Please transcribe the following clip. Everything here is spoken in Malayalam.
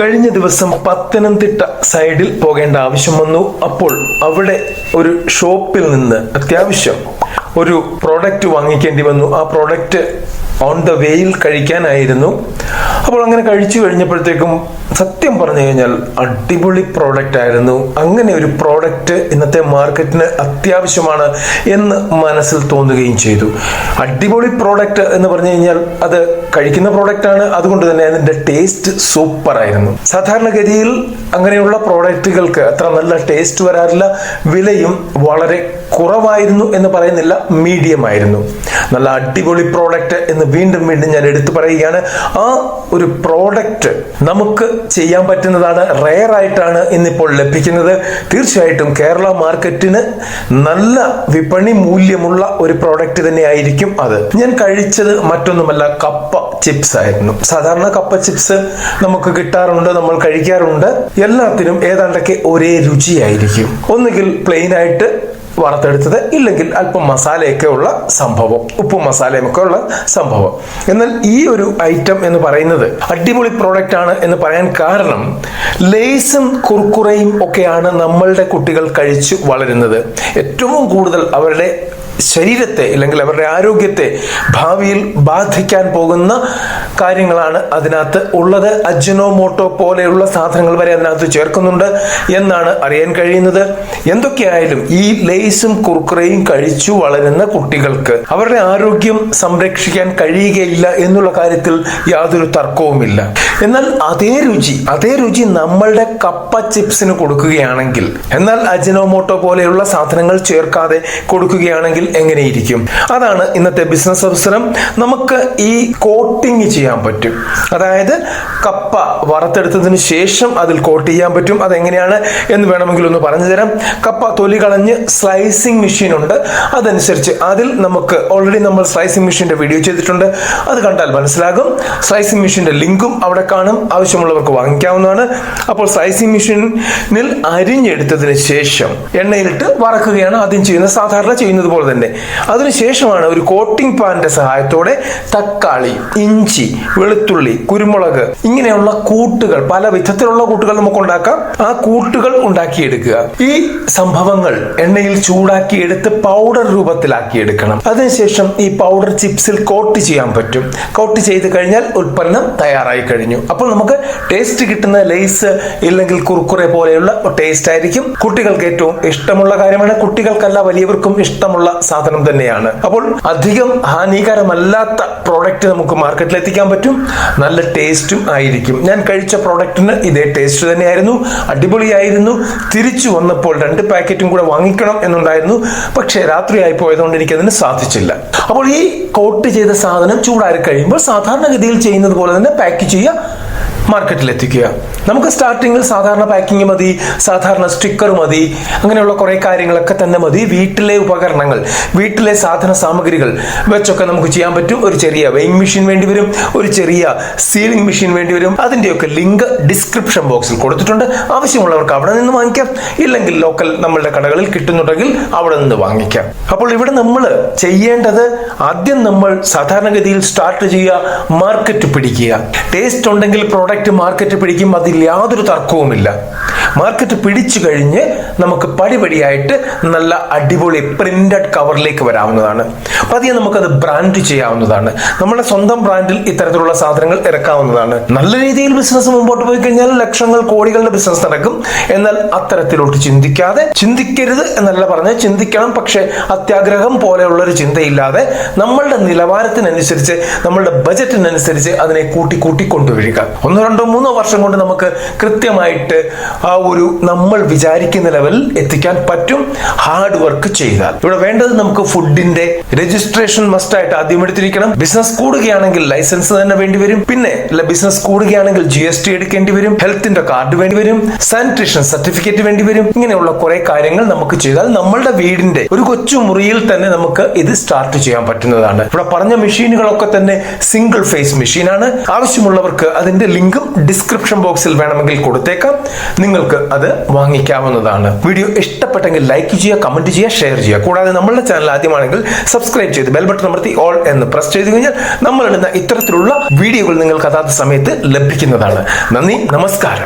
കഴിഞ്ഞ ദിവസം പത്തനംതിട്ട സൈഡിൽ പോകേണ്ട ആവശ്യം വന്നു. അപ്പോൾ അവിടെ ഒരു ഷോപ്പിൽ നിന്ന് അത്യാവശ്യം ഒരു പ്രോഡക്റ്റ് വാങ്ങിക്കേണ്ടി വന്നു. ആ പ്രോഡക്റ്റ് ഓൺ ദ വേയിൽ കഴിക്കാനായിരുന്നു. അപ്പോൾ അങ്ങനെ കഴിച്ചു കഴിഞ്ഞപ്പോഴത്തേക്കും സത്യം പറഞ്ഞു കഴിഞ്ഞാൽ അടിപൊളി പ്രോഡക്റ്റ് ആയിരുന്നു. അങ്ങനെ ഒരു പ്രോഡക്റ്റ് ഇന്നത്തെ മാർക്കറ്റിന് അത്യാവശ്യമാണ് എന്ന് മനസ്സിൽ തോന്നുകയും ചെയ്തു. അടിപൊളി പ്രോഡക്റ്റ് എന്ന് പറഞ്ഞു കഴിഞ്ഞാൽ അത് കഴിക്കുന്ന പ്രോഡക്റ്റ് ആണ്. അതുകൊണ്ട് തന്നെ അതിന്റെ ടേസ്റ്റ് സൂപ്പർ ആയിരുന്നു. സാധാരണഗതിയിൽ അങ്ങനെയുള്ള പ്രോഡക്റ്റുകൾക്ക് അത്ര നല്ല ടേസ്റ്റ് വരാറില്ല. വിലയും വളരെ കുറവായിരുന്നു എന്ന് പറയുന്നില്ല മീഡിയം ആയിരുന്നു നല്ല അടിപൊളി പ്രോഡക്റ്റ് എന്ന് വീണ്ടും വീണ്ടും ഞാൻ എടുത്തു പറയുകയാണ്. ആ ഒരു പ്രോഡക്റ്റ് നമുക്ക് ചെയ്യാൻ പറ്റുന്നതാണ് റെയർ ആയിട്ടാണ് ഇന്നിപ്പോൾ ലഭിക്കുന്നത്. തീർച്ചയായിട്ടും കേരള മാർക്കറ്റിന് നല്ല വിപണി മൂല്യമുള്ള ഒരു പ്രോഡക്റ്റ് തന്നെ ആയിരിക്കും അത്. ഞാൻ കഴിച്ചത് മറ്റൊന്നുമല്ല കപ്പ ചിപ്സ് ആയിരുന്നു. സാധാരണ കപ്പ ചിപ്സ് നമുക്ക് കിട്ടാറുണ്ട് നമ്മൾ കഴിക്കാറുണ്ട്. എല്ലാത്തിനും ഏതാണ്ടൊക്കെ ഒരേ രുചിയായിരിക്കും. ഒന്നുകിൽ പ്ലെയിൻ ആയിട്ട് വറുത്തെടുത്തത് ഇല്ലെങ്കിൽ അല്പം മസാലയൊക്കെ ഉള്ള സംഭവം ഉപ്പും മസാലയും ഒക്കെ ഉള്ള സംഭവം. എന്നാൽ ഈ ഒരു ഐറ്റം എന്ന് പറയുന്നത് അടിപൊളി പ്രോഡക്റ്റ് ആണ് എന്ന് പറയാൻ കാരണം ലേസും കുർക്കുറയും ഒക്കെയാണ് നമ്മളുടെ കുട്ടികൾ കഴിച്ചു വളരുന്നത്. ഏറ്റവും കൂടുതൽ അവരുടെ ശരീരത്തെ അല്ലെങ്കിൽ അവരുടെ ആരോഗ്യത്തെ ഭാവിയിൽ ബാധിക്കാൻ പോകുന്ന കാര്യങ്ങളാണ് അതിനകത്ത് ഉള്ളത്. അജിനോമോട്ടോ പോലെയുള്ള സാധനങ്ങൾ വരെ അതിനകത്ത് ചേർക്കുന്നുണ്ട് എന്നാണ് അറിയാൻ കഴിയുന്നത്. എന്തൊക്കെയായാലും ഈ ലേസും കുർക്കുറയും കഴിച്ചു വളരുന്ന കുട്ടികൾക്ക് അവരുടെ ആരോഗ്യം സംരക്ഷിക്കാൻ കഴിയുകയില്ല എന്നുള്ള കാര്യത്തിൽ യാതൊരു തർക്കവുമില്ല. എന്നാൽ അതേ രുചി അതേ രുചി നമ്മളുടെ കപ്പ ചിപ്സിന് കൊടുക്കുകയാണെങ്കിൽ എന്നാൽ അജിനോമോട്ടോ പോലെയുള്ള സാധനങ്ങൾ ചേർക്കാതെ കൊടുക്കുകയാണെങ്കിൽ എങ്ങനെയിരിക്കും? അതാണ് ഇന്നത്തെ ബിസിനസ് അവസരം. നമുക്ക് ഈ കോട്ടിങ് ചെയ്യാൻ പറ്റും. അതായത് കപ്പ വറുത്തെടുത്തതിന് ശേഷം അതിൽ കോട്ട് ചെയ്യാൻ പറ്റും. അതെങ്ങനെയാണ് എന്ന് വേണമെങ്കിൽ ഒന്ന് പറഞ്ഞു തരാം. കപ്പ തൊലി കളഞ്ഞ് സ്ലൈസിംഗ് മെഷീൻ ഉണ്ട്. അതനുസരിച്ച് അതിൽ നമുക്ക് ഓൾറെഡി നമ്മൾ സ്ലൈസിംഗ് മെഷീന്റെ വീഡിയോ ചെയ്തിട്ടുണ്ട്. അത് കണ്ടാൽ മനസ്സിലാകും. സ്ലൈസിംഗ് മെഷീന്റെ ലിങ്കും അവിടെ കാണും. ആവശ്യമുള്ളവർക്ക് വാങ്ങിക്കാവുന്നതാണ്. അപ്പോൾ സ്ലൈസിംഗ് മെഷീനിൽ അരിഞ്ഞെടുത്തതിന് ശേഷം എണ്ണയിലിട്ട് വറക്കുകയാണ് ആദ്യം ചെയ്യുന്നത്. സാധാരണ ചെയ്യുന്നത് പോലെ തന്നെ. അതിനുശേഷമാണ് ഒരു കോട്ടിംഗ് പാനിന്റെ സഹായത്തോടെ തക്കാളി ഇഞ്ചി വെളുത്തുള്ളി കുരുമുളക് ഇങ്ങനെയുള്ള കൂട്ടുകൾ പല വിധത്തിലുള്ള കൂട്ടുകൾ നമുക്ക് ഉണ്ടാക്കാം. ആ കൂട്ടുകൾ ഉണ്ടാക്കിയെടുക്കുക. ഈ സംഭവങ്ങൾ എണ്ണയിൽ ചൂടാക്കി എടുത്ത് പൗഡർ രൂപത്തിലാക്കി എടുക്കണം. അതിനുശേഷം ഈ പൗഡർ ചിപ്സിൽ കോട്ട് ചെയ്യാൻ പറ്റും. കോട്ട് ചെയ്ത് കഴിഞ്ഞാൽ ഉൽപ്പന്നം തയ്യാറായി കഴിഞ്ഞു. അപ്പോൾ നമുക്ക് ടേസ്റ്റ് കിട്ടുന്ന ലേസ് ഇല്ലെങ്കിൽ കുർക്കുറെ പോലെയുള്ള ടേസ്റ്റ് ആയിരിക്കും. കുട്ടികൾക്ക് ഏറ്റവും ഇഷ്ടമുള്ള കാര്യമാണ്. കുട്ടികൾക്കല്ല വലിയവർക്കും ഇഷ്ടമുള്ള സാധനം തന്നെയാണ്. അപ്പോൾ അധികം ഹാനികരമല്ലാത്ത പ്രോഡക്റ്റ് നമുക്ക് മാർക്കറ്റിൽ എത്തിക്കാൻ പറ്റും. നല്ല ടേസ്റ്റും ആയിരിക്കും. ഞാൻ കഴിച്ച പ്രോഡക്റ്റിന് ഇതേ ടേസ്റ്റ് തന്നെയായിരുന്നു. അടിപൊളിയായിരുന്നു. തിരിച്ചു വന്നപ്പോൾ രണ്ട് പാക്കറ്റും കൂടെ വാങ്ങിക്കണം എന്നുണ്ടായിരുന്നു. പക്ഷേ രാത്രിയായി പോയതുകൊണ്ട് എനിക്കതിന് സാധിച്ചില്ല. അപ്പോൾ ഈ കോട്ട് ചെയ്ത സാധനം ചൂടാറി കഴിയുമ്പോൾ സാധാരണഗതിയിൽ ചെയ്യുന്നത് പോലെ തന്നെ പാക്ക് ചെയ്യുക മാർക്കറ്റിൽ എത്തിക്കുക നമുക്ക് സ്റ്റാർട്ടിങ്ങിൽ സാധാരണ പാക്കിംഗ് മതി സാധാരണ സ്റ്റിക്കർ മതി അങ്ങനെയുള്ള കുറേ കാര്യങ്ങളൊക്കെ തന്നെ മതി. വീട്ടിലെ ഉപകരണങ്ങൾ വീട്ടിലെ സാധന സാമഗ്രികൾ വെച്ചൊക്കെ നമുക്ക് ചെയ്യാൻ പറ്റും. ഒരു ചെറിയ വെയിങ് മെഷീൻ വേണ്ടി വരും ഒരു ചെറിയ സീലിംഗ് മെഷീൻ വേണ്ടി വരും. അതിന്റെയൊക്കെ ലിങ്ക് ഡിസ്ക്രിപ്ഷൻ ബോക്സിൽ കൊടുത്തിട്ടുണ്ട്. ആവശ്യമുള്ളവർക്ക് അവിടെ നിന്ന് വാങ്ങിക്കാം. ഇല്ലെങ്കിൽ ലോക്കൽ നമ്മളുടെ കടകളിൽ കിട്ടുന്നുണ്ടെങ്കിൽ അവിടെ നിന്ന് വാങ്ങിക്കാം. അപ്പോൾ ഇവിടെ നമ്മൾ ചെയ്യേണ്ടത് ആദ്യം നമ്മൾ സാധാരണഗതിയിൽ സ്റ്റാർട്ട് ചെയ്യുക മാർക്കറ്റ് പിടിക്കുക. ടേസ്റ്റ് ഉണ്ടെങ്കിൽ പ്രോഡക്റ്റ് മാർക്കറ്റ് പിടിക്കും അതിൽ യാതൊരു തർക്കവുമില്ല. മാർക്കറ്റ് പിടിച്ചു കഴിഞ്ഞ് നമുക്ക് പടിപടിയായിട്ട് നല്ല അടിപൊളി പ്രിന്റഡ് കവറിലേക്ക് വരാവുന്നതാണ്. പതിയെ നമുക്കത് ബ്രാൻഡ് ചെയ്യാവുന്നതാണ്. നമ്മുടെ സ്വന്തം ബ്രാൻഡിൽ ഇത്തരത്തിലുള്ള സാധനങ്ങൾ ഇറക്കാവുന്നതാണ്. നല്ല രീതിയിൽ ബിസിനസ് മുമ്പോട്ട് പോയി കഴിഞ്ഞാൽ ലക്ഷങ്ങൾ കോടികളുടെ ബിസിനസ് നടക്കും. എന്നാൽ അത്തരത്തിലോട്ട് ചിന്തിക്കാതെ ചിന്തിക്കരുത് എന്നല്ല പറഞ്ഞ് ചിന്തിക്കണം. പക്ഷേ അത്യാഗ്രഹം പോലെയുള്ള ഒരു ചിന്തയില്ലാതെ നമ്മളുടെ നിലവാരത്തിനനുസരിച്ച് നമ്മളുടെ ബജറ്റിനനുസരിച്ച് അതിനെ കൂട്ടി കൂട്ടി കൊണ്ടുവരിക ഒന്നോ രണ്ടോ മൂന്നോ വർഷം കൊണ്ട് നമുക്ക് കൃത്യമായിട്ട് ഒരു നമ്മൾ വിചാരിക്കുന്ന ലെവൽ എത്തിക്കാൻ പറ്റും ഹാർഡ് വർക്ക് ചെയ്താൽ. ഇവിടെ വേണ്ടത് നമുക്ക് ഫുഡിന്റെ രജിസ്ട്രേഷൻ മസ്റ്റ് ആയിട്ട് ആദ്യം എടുത്തിരിക്കണം. ബിസിനസ് കൂടുകയാണെങ്കിൽ ലൈസൻസ് തന്നെ വേണ്ടി വരും. പിന്നെ ബിസിനസ് കൂടുകയാണെങ്കിൽ ജി എസ് ടി എടുക്കേണ്ടി വരും. ഹെൽത്തിന്റെ കാർഡ് വേണ്ടി വരും. സാനിറ്റേഷൻ സർട്ടിഫിക്കറ്റ് വേണ്ടി വരും. ഇങ്ങനെയുള്ള കുറെ കാര്യങ്ങൾ നമുക്ക് ചെയ്താൽ നമ്മളുടെ വീടിന്റെ ഒരു കൊച്ചു മുറിയിൽ തന്നെ നമുക്ക് ഇത് സ്റ്റാർട്ട് ചെയ്യാൻ പറ്റുന്നതാണ്. ഇവിടെ പറഞ്ഞ മെഷീനുകളൊക്കെ തന്നെ സിംഗിൾ ഫേസ് മെഷീനാണ് ആവശ്യമുള്ളവർക്ക് അതിന്റെ ലിങ്കും ഡിസ്ക്രിപ്ഷൻ ബോക്സിൽ വേണമെങ്കിൽ കൊടുത്തേക്കാം. നിങ്ങൾ നിങ്ങൾക്ക് അത് വാങ്ങിക്കാവുന്നതാണ്. വീഡിയോ ഇഷ്ടപ്പെട്ടെങ്കിൽ ലൈക്ക് ചെയ്യുക കമന്റ് ചെയ്യുക ഷെയർ ചെയ്യുക. കൂടാതെ നമ്മളുടെ ചാനൽ ആദ്യമാണെങ്കിൽ സബ്സ്ക്രൈബ് ചെയ്ത് ബെൽ ബട്ടൺ അമർത്തി ഓൾ എന്ന് പ്രസ് ചെയ്ത് കഴിഞ്ഞാൽ നമ്മൾ ഇടുന്ന ഇത്തരത്തിലുള്ള വീഡിയോകൾ നിങ്ങൾക്ക് അതാത് സമയത്ത് ലഭിക്കുന്നതാണ്. നന്ദി നമസ്കാരം.